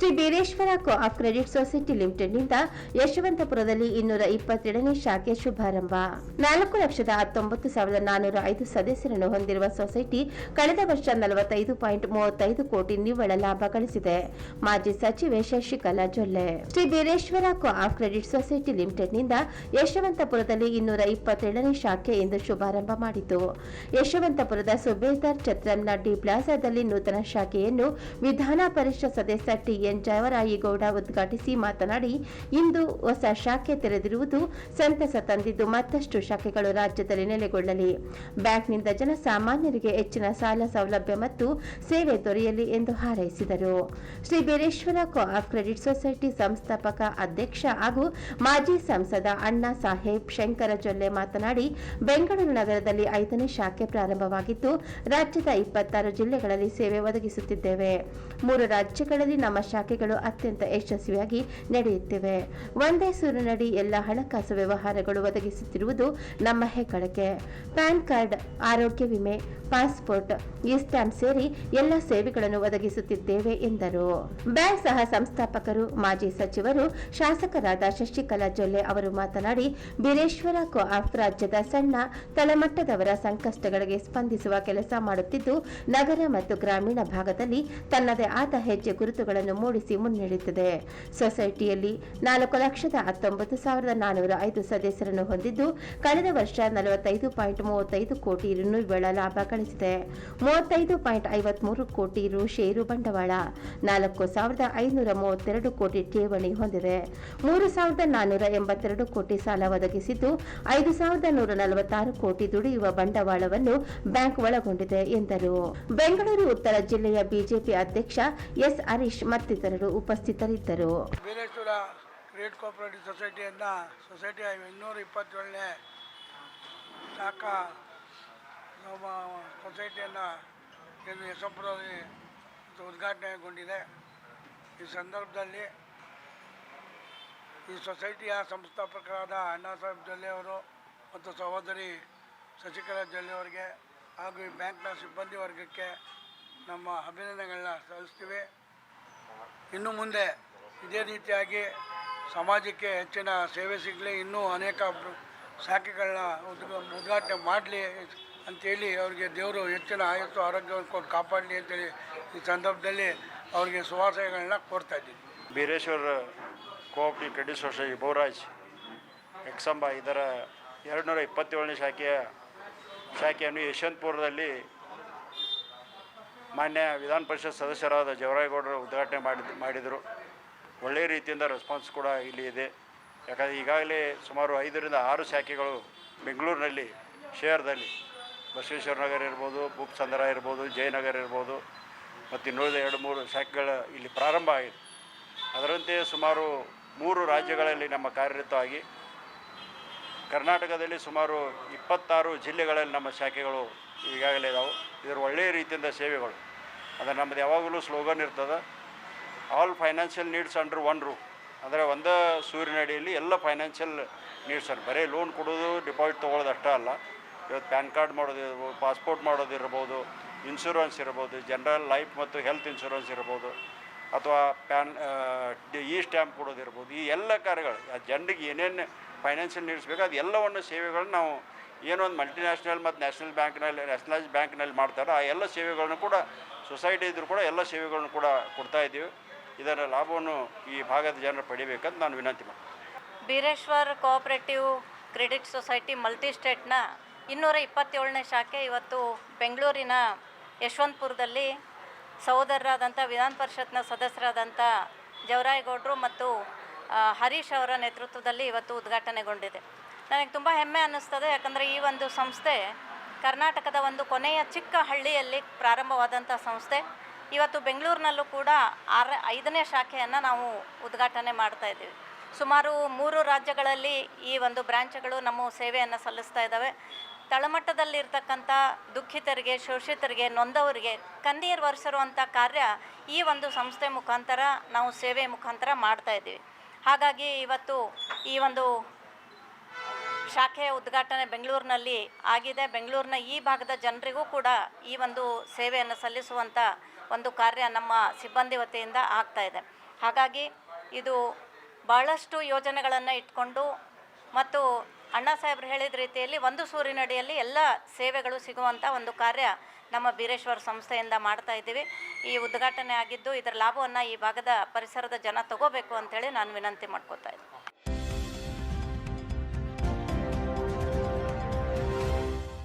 Shri Beereshwara co op credit society ಲಿಮಿಟೆಡ್ನಿಂದ ಯಶವಂತಪುರದಲ್ಲಿ ಇನ್ನೂರ ಇಪ್ಪತ್ತೆರಡನೇ ಶಾಖೆ ಶುಭಾರಂಭ. ನಾಲ್ಕು ಲಕ್ಷದ ಹತ್ತೊಂಬತ್ತು ಸಾವಿರದ ನಾನೂರ ಐದು ಸದಸ್ಯರನ್ನು ಹೊಂದಿರುವ ಸೊಸೈಟಿ ಕಳೆದ ವರ್ಷ ನಲವತ್ತೈದು ಪಾಯಿಂಟ್ ಮೂವತ್ತೈದು ಕೋಟಿ ನಿವ್ವಳ ಲಾಭ ಗಳಿಸಿದೆ. ಮಾಜಿ ಸಚಿವೆ Shashikala Jolle. Shri Beereshwara co op credit society ಲಿಮಿಟೆಡ್ನಿಂದ ಯಶವಂತಪುರದಲ್ಲಿ ಇನ್ನೂರ ಇಪ್ಪತ್ತೆರಡನೇ ಶಾಖೆ ಇಂದು ಶುಭಾರಂಭ ಮಾಡಿತು. ಯಶವಂತಪುರದ ಸುಬೇದಾರ್ ಛತ್ರಂನ ಡಿ ಪ್ಲಾಜಾದಲ್ಲಿ ನೂತನ ಶಾಖೆಯನ್ನು ವಿಧಾನ ಪರಿಷತ್ ಸದಸ್ಯ ಟಿಎನ್ ಜವರಾಯಿಗೌಡ ಉದ್ಘಾಟಿಸಿ ಮಾತನಾಡಿ, ಇಂದು ಹೊಸ ಶಾಖೆ ತೆರೆದಿರುವುದು ಸಂತಸ ತಂದಿದ್ದು ಮತ್ತಷ್ಟು ಶಾಖೆಗಳು ರಾಜ್ಯದಲ್ಲಿ ನೆಲೆಗೊಳ್ಳಲಿ. ಬ್ಯಾಂಕ್ನಿಂದ ಜನಸಾಮಾನ್ಯರಿಗೆ ಹೆಚ್ಚಿನ ಸಾಲ ಸೌಲಭ್ಯ ಮತ್ತು ಸೇವೆ ದೊರೆಯಲಿ ಎಂದು ಹಾರೈಸಿದರು. Shri Beereshwara of credit society ಸಂಸ್ಥಾಪಕ ಅಧ್ಯಕ್ಷ ಹಾಗೂ ಮಾಜಿ ಸಂಸದ ಅಣ್ಣಾ ಸಾಹೇಬ್ ಶಂಕರ ಜೊಲ್ಲೆ ಮಾತನಾಡಿ, ಬೆಂಗಳೂರು ನಗರದಲ್ಲಿ ಐದನೇ ಶಾಖೆ ಪ್ರಾರಂಭವಾಗಿದ್ದು, ರಾಜ್ಯದ ಇಪ್ಪತ್ತಾರು ಜಿಲ್ಲೆಗಳಲ್ಲಿ ಸೇವೆ ಒದಗಿಸುತ್ತಿದ್ದೇವೆ. ಮೂರು ರಾಜ್ಯಗಳಲ್ಲಿ ನಮ್ಮ ಶಾಖೆಗಳು ಅತ್ಯಂತ ಯಶಸ್ವಿಯಾಗಿ ನಡೆಯುತ್ತಿವೆ. ಒಂದೇ ಸೂರಿನಡಿ ಎಲ್ಲ ಹಣಕಾಸು ವ್ಯವಹಾರಗಳು ಒದಗಿಸುತ್ತಿರುವುದು ನಮ್ಮ ಹೆಗ್ಗಳಿಕೆ. ಪ್ಯಾನ್ ಕಾರ್ಡ್, ಆರೋಗ್ಯ ವಿಮೆ, ಪಾಸ್ಪೋರ್ಟ್, ಈ ಸ್ಟ್ಯಾಂಪ್ ಸೇರಿ ಎಲ್ಲ ಸೇವೆಗಳನ್ನು ಒದಗಿಸುತ್ತಿದ್ದೇವೆ ಎಂದರು. ಬ್ಯಾಂಕ್ ಸಹ ಸಂಸ್ಥಾಪಕರು, ಮಾಜಿ ಸಚಿವರು, ಶಾಸಕರಾದ ಶಶಿಕಲಾ ಜೊಲ್ಲೆ ಅವರು ಮಾತನಾಡಿ, ಬೀರೇಶ್ವರ ಕೋ ಆಫ್ ರಾಜ್ಯದ ಸಣ್ಣ, ತಳಮಟ್ಟದವರ ಸಂಕಷ್ಟಗಳಿಗೆ ಸ್ಪಂದಿಸುವ ಕೆಲಸ ಮಾಡುತ್ತಿದ್ದು, ನಗರ ಮತ್ತು ಗ್ರಾಮೀಣ ಭಾಗದಲ್ಲಿ ತನ್ನದೇ ಆದ ಹೆಜ್ಜೆ ಗುರುತುಗಳನ್ನು ಮೂಡಿಸಿ ಮುನ್ನಡೆಯುತ್ತದೆ. ಸೊಸೈಟಿಯಲ್ಲಿ ನಾಲ್ಕು ಲಕ್ಷದ ಹತ್ತೊಂಬತ್ತು ಸಾವಿರದ ನಾನೂರ ಐದು ಸದಸ್ಯರನ್ನು ಹೊಂದಿದ್ದು, ಕಳೆದ ವರ್ಷ ನಲವತ್ತೈದು ಪಾಯಿಂಟ್ ಮೂವತ್ತೈದು ಕೋಟಿ ರುಗಳ ಲಾಭ ಗಳಿಸಿದೆ. ಮೂವತ್ತೈದು ಪಾಯಿಂಟ್ ಐವತ್ಮೂರು ಕೋಟಿ ರು ಷೇರು ಬಂಡವಾಳ, ನಾಲ್ಕು ಸಾವಿರದ ಐನೂರ ಮೂವತ್ತೆರಡು ಕೋಟಿ ಠೇವಣಿ ಹೊಂದಿದೆ. ಮೂರು ಸಾವಿರದ ನಾನ್ನೂರ ಎಂಬತ್ತೆರಡು ಕೋಟಿ ಸಾಲ ಒದಗಿಸಿದ್ದು, ಐದು ಸಾವಿರದ ನೂರ ನಲವತ್ತಾರು ಕೋಟಿ ದುಡಿಯುವ ಬಂಡವಾಳವನ್ನು ಬ್ಯಾಂಕ್ ಒಳಗೊಂಡಿದೆ ಎಂದರು. ಬೆಂಗಳೂರು, ಉತ್ತರ ಜಿಲ್ಲೆಯ ಬಿಜೆಪಿ ಅಧ್ಯಕ್ಷ ಎಸ್ ಹರೀಶ್ ಮತ್ತಿತರರು ಉಪಸ್ಥಿತರಿದ್ದರು. ವೀರೇಶ್ವರ ಕ್ರೆಡಿಟ್ ಕೋಪರೇಟಿವ್ ಸೊಸೈಟಿಯನ್ನು ಸೊಸೈಟಿಯ ಇನ್ನೂರ ಇಪ್ಪತ್ತೇಳನೇ ಶಾಖಾ ನಮ್ಮ ಸೊಸೈಟಿಯನ್ನು ಇಂದು ಯಶವಂತಪುರದಲ್ಲಿ ಉದ್ಘಾಟನೆಗೊಂಡಿದೆ. ಈ ಸಂದರ್ಭದಲ್ಲಿ ಈ ಸೊಸೈಟಿಯ ಸಂಸ್ಥಾಪಕರಾದ ಅಣ್ಣಾ ಸಾಹೇಬ್ ಜೊಲ್ಲೆ ಅವರು ಮತ್ತು ಸಹೋದರಿ ಶಶಿಕಲಾ ಜೊಲ್ಲೆ ಅವರಿಗೆ ಹಾಗೂ ಈ ಬ್ಯಾಂಕ್ನ ಸಿಬ್ಬಂದಿ ವರ್ಗಕ್ಕೆ ನಮ್ಮ ಅಭಿನಂದನೆಗಳನ್ನ ಸಲ್ಲಿಸ್ತೀವಿ. ಇನ್ನು ಮುಂದೆ ಇದೇ ರೀತಿಯಾಗಿ ಸಮಾಜಕ್ಕೆ ಹೆಚ್ಚಿನ ಸೇವೆ ಸಿಗಲಿ, ಇನ್ನೂ ಅನೇಕ ಶಾಖೆಗಳನ್ನ ಉದ್ಘ, ಉದ್ಘಾಟನೆ ಮಾಡಲಿ ಅಂತೇಳಿ ಅವರಿಗೆ ದೇವರು ಹೆಚ್ಚಿನ ಆಯಸ್ಸು, ಆರೋಗ್ಯವನ್ನು ಕೊಟ್ಟು ಕಾಪಾಡಲಿ ಅಂತೇಳಿ ಈ ಸಂದರ್ಭದಲ್ಲಿ ಅವರಿಗೆ ಶುಭಾಶಯಗಳನ್ನ ಕೋರ್ತಾ ಇದ್ದೀನಿ. Beereshwara cooperative credit society Boraj Eksamba, ಇದರ ಎರಡು ನೂರ ಇಪ್ಪತ್ತೇಳನೇ ಶಾಖೆಯ, ಶಾಖೆಯನ್ನು ಯಶವಂತಪುರದಲ್ಲಿ ಮಾನ್ಯ ವಿಧಾನ ಪರಿಷತ್ ಸದಸ್ಯರಾದ ಜವರಾಯಗೌಡರು ಉದ್ಘಾಟನೆ ಮಾಡಿ ಮಾಡಿದರು. ಒಳ್ಳೆಯ ರೀತಿಯಿಂದ ರೆಸ್ಪಾನ್ಸ್ ಕೂಡ ಇಲ್ಲಿ ಇದೆ. ಯಾಕಂದರೆ ಈಗಾಗಲೇ ಸುಮಾರು ಐದರಿಂದ ಆರು ಶಾಖೆಗಳು ಬೆಂಗಳೂರಿನಲ್ಲಿ, ಶೇರ್ದಲ್ಲಿ. ಬಸವೇಶ್ವರ ನಗರ ಇರ್ಬೋದು, ಭೂಪ್ ಚಂದ್ರ ಇರ್ಬೋದು, ಜಯನಗರ ಇರ್ಬೋದು, ಮತ್ತು ಇನ್ನುಳಿದ ಎರಡು ಮೂರು ಶಾಖೆಗಳ ಇಲ್ಲಿ ಪ್ರಾರಂಭ ಆಗಿದೆ. ಅದರಂತೆ ಸುಮಾರು ಮೂರು ರಾಜ್ಯಗಳಲ್ಲಿ ನಮ್ಮ ಕಾರ್ಯರತವಾಗಿ ಕರ್ನಾಟಕದಲ್ಲಿ ಸುಮಾರು ಇಪ್ಪತ್ತಾರು ಜಿಲ್ಲೆಗಳಲ್ಲಿ ನಮ್ಮ ಶಾಖೆಗಳು ಈಗಾಗಲೇ ಇದಾವೆ. ಇದರ ಒಳ್ಳೆಯ ರೀತಿಯಿಂದ ಸೇವೆಗಳು. ಅಂದರೆ ನಮ್ಮದು ಯಾವಾಗಲೂ ಸ್ಲೋಗನ್ ಇರ್ತದೆ. All financial needs under one roof ಅಂದರೆ ಒಂದೇ ಸೂರ್ಯನಡಿಯಲ್ಲಿ ಎಲ್ಲ ಫೈನಾನ್ಷಿಯಲ್ ನೀಡ್ಸ್ ಅಂದ್ರೆ ಬರೀ ಲೋನ್ ಕೊಡೋದು ಡಿಪಾಸಿಟ್ ತೊಗೊಳ್ಳೋದು ಅಷ್ಟೇ ಅಲ್ಲ. ಇವತ್ತು ಪ್ಯಾನ್ ಕಾರ್ಡ್ ಮಾಡೋದಿರ್ಬೋದು ಪಾಸ್ಪೋರ್ಟ್ ಮಾಡೋದಿರ್ಬೋದು ಇನ್ಶೂರೆನ್ಸ್ ಇರ್ಬೋದು ಜನರಲ್ ಲೈಫ್ ಮತ್ತು ಹೆಲ್ತ್ ಇನ್ಶೂರೆನ್ಸ್ ಇರ್ಬೋದು, ಅಥವಾ ಪ್ಯಾನ್ ಇ ಸ್ಟ್ಯಾಂಪ್ ಕೊಡೋದಿರ್ಬೋದು ಈ ಎಲ್ಲ ಕಾರ್ಯಗಳು, ಆ ಜನರಿಗೆ ಏನೇನು ಫೈನಾನ್ಷಿಯಲ್ ನೀಡ್ಸ್ ಬೇಕು ಅದು ಎಲ್ಲವನ್ನು ಸೇವೆಗಳನ್ನ ನಾವು ಏನೊಂದು ಮಲ್ಟಿನ್ಯಾಷನಲ್ ಮತ್ತು ನ್ಯಾಷನಲ್ ಬ್ಯಾಂಕ್ನಲ್ಲಿ ನ್ಯಾಷನಲೈಸ್ ಬ್ಯಾಂಕ್ನಲ್ಲಿ ಮಾಡ್ತಾರೋ, ಆ ಎಲ್ಲ ಸೇವೆಗಳನ್ನು ಕೂಡ ಸೊಸೈಟಿ ಇದ್ದರೂ ಕೂಡ ಎಲ್ಲ ಸೇವೆಗಳನ್ನು ಕೂಡ ಕೊಡ್ತಾ ಇದ್ದೀವಿ. ಇದರ ಲಾಭವನ್ನು ಈ ಭಾಗದ ಜನರು ಪಡಿಬೇಕಂತ ನಾನು ವಿನಂತಿ ಮಾಡ್ತೀನಿ. Beereshwar cooperative credit society multi ಸ್ಟೇಟ್ನ ಇನ್ನೂರ ಇಪ್ಪತ್ತೇಳನೇ ಶಾಖೆ ಇವತ್ತು ಬೆಂಗಳೂರಿನ ಯಶವಂತಪುರದಲ್ಲಿ ಸಹೋದರರಾದಂಥ ವಿಧಾನ ಪರಿಷತ್ನ ಸದಸ್ಯರಾದಂಥ ಜವರಾಯಗೌಡರು ಮತ್ತು ಹರೀಶ್ ಅವರ ನೇತೃತ್ವದಲ್ಲಿ ಇವತ್ತು ಉದ್ಘಾಟನೆಗೊಂಡಿದೆ. ನನಗೆ ತುಂಬ ಹೆಮ್ಮೆ ಅನ್ನಿಸ್ತದೆ, ಯಾಕಂದರೆ ಈ ಒಂದು ಸಂಸ್ಥೆ ಕರ್ನಾಟಕದ ಒಂದು ಕೊನೆಯ ಚಿಕ್ಕ ಹಳ್ಳಿಯಲ್ಲಿ ಪ್ರಾರಂಭವಾದಂಥ ಸಂಸ್ಥೆ. ಇವತ್ತು ಬೆಂಗಳೂರಿನಲ್ಲೂ ಕೂಡ ಆರ, ಐದನೇ ಶಾಖೆಯನ್ನು ನಾವು ಉದ್ಘಾಟನೆ ಮಾಡ್ತಾ ಇದ್ದೀವಿ. ಸುಮಾರು ಮೂರು ರಾಜ್ಯಗಳಲ್ಲಿ ಈ ಒಂದು ಬ್ರ್ಯಾಂಚ್ಗಳು ನಮ್ಮ ಸೇವೆಯನ್ನು ಸಲ್ಲಿಸ್ತಾ ಇದ್ದಾವೆ. ತಳಮಟ್ಟದಲ್ಲಿರ್ತಕ್ಕಂಥ ದುಃಖಿತರಿಗೆ, ಶೋಷಿತರಿಗೆ, ನೊಂದವರಿಗೆ ಕಣ್ಣೀರು ಒರೆಸಿರುವಂಥ ಕಾರ್ಯ ಈ ಒಂದು ಸಂಸ್ಥೆ ಮುಖಾಂತರ ನಾವು ಸೇವೆ ಮುಖಾಂತರ ಮಾಡ್ತಾ ಇದ್ದೀವಿ. ಹಾಗಾಗಿ ಇವತ್ತು ಈ ಒಂದು ಶಾಖೆಯ ಉದ್ಘಾಟನೆ ಬೆಂಗಳೂರಿನಲ್ಲಿ ಆಗಿದೆ. ಬೆಂಗಳೂರಿನ ಈ ಭಾಗದ ಜನರಿಗೂ ಕೂಡ ಈ ಒಂದು ಸೇವೆಯನ್ನು ಸಲ್ಲಿಸುವಂಥ ಒಂದು ಕಾರ್ಯ ನಮ್ಮ ಸಿಬ್ಬಂದಿ ವತಿಯಿಂದ ಆಗ್ತಾ ಇದೆ. ಹಾಗಾಗಿ ಇದು ಬಹಳಷ್ಟು ಯೋಜನೆಗಳನ್ನು ಇಟ್ಕೊಂಡು ಮತ್ತು ಅಣ್ಣಾ ಸಾಹೇಬ್ರು ಹೇಳಿದ ರೀತಿಯಲ್ಲಿ ಒಂದು ಸೂರಿನಡಿಯಲ್ಲಿ ಎಲ್ಲ ಸೇವೆಗಳು ಸಿಗುವಂಥ ಒಂದು ಕಾರ್ಯ ನಮ್ಮ ಬೀರೇಶ್ವರ ಸಂಸ್ಥೆಯಿಂದ ಮಾಡ್ತಾ ಇದ್ದೀವಿ. ಈ ಉದ್ಘಾಟನೆ ಆಗಿದ್ದು ಇದರ ಲಾಭವನ್ನು ಈ ಭಾಗದ ಪರಿಸರದ ಜನ ತಗೋಬೇಕು ಅಂತೇಳಿ ನಾನು ವಿನಂತಿ ಮಾಡ್ಕೋತಾ ಇದ್ದೀನಿ.